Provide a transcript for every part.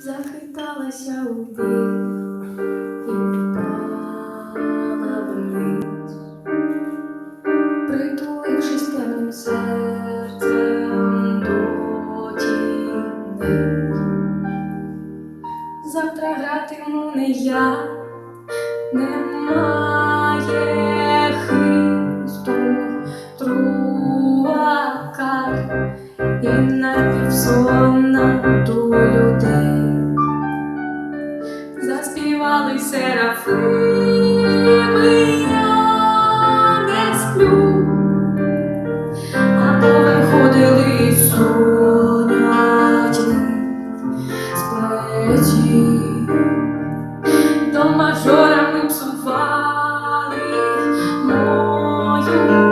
захиталася у бік і впала вниз, притулившись темним серцем до тіни. Завтра гратиму не я, немає хисту, труака і напівсонна серафими, я не сплю, а повиходили сонячні сплеті. До мажора ми псували мою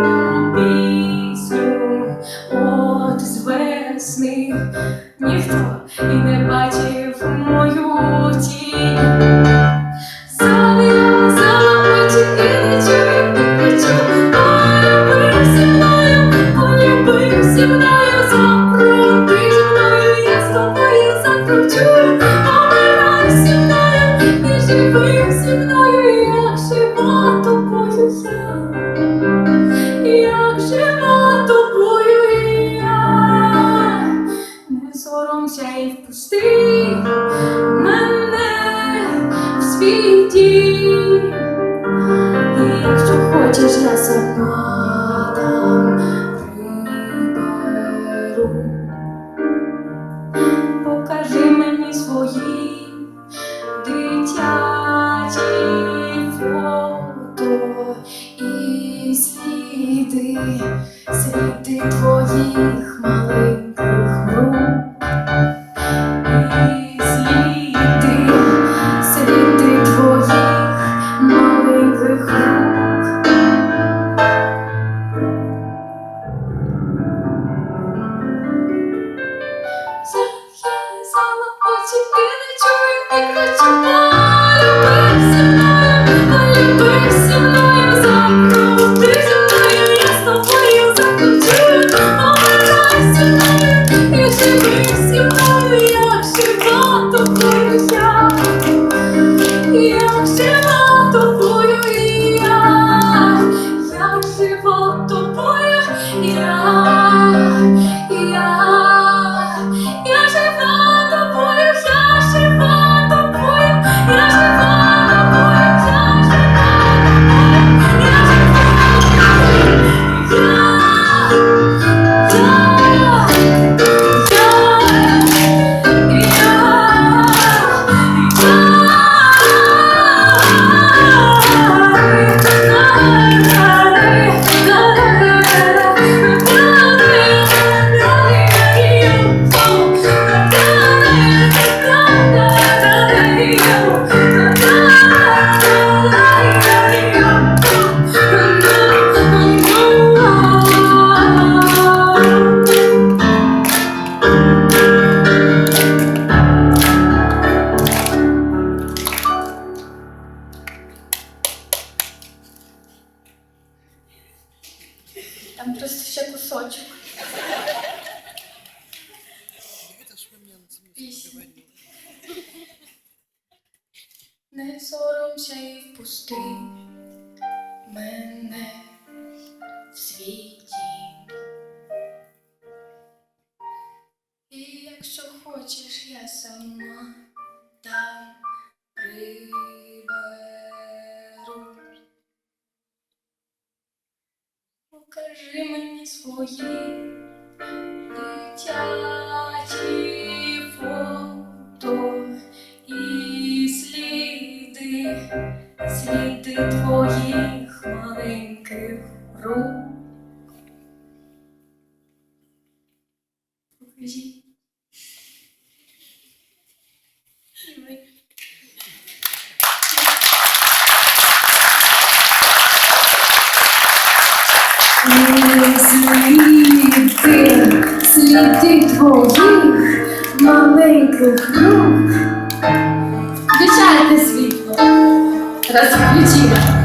дім. І якщо хочеш, я сама там приберу. Покажи мені свої дитячі фото і сліди, сліди твоїх маленьких рук. Полюби зі мною, Там просто ще кусочок. Не соромся і впусти мене в світі. Покажи мені свої дитячі фото і сліди, сліди твоїх маленьких рук. Покажіть. Сліди, сліди твоїх маленьких рук. Включайте світло. Раз.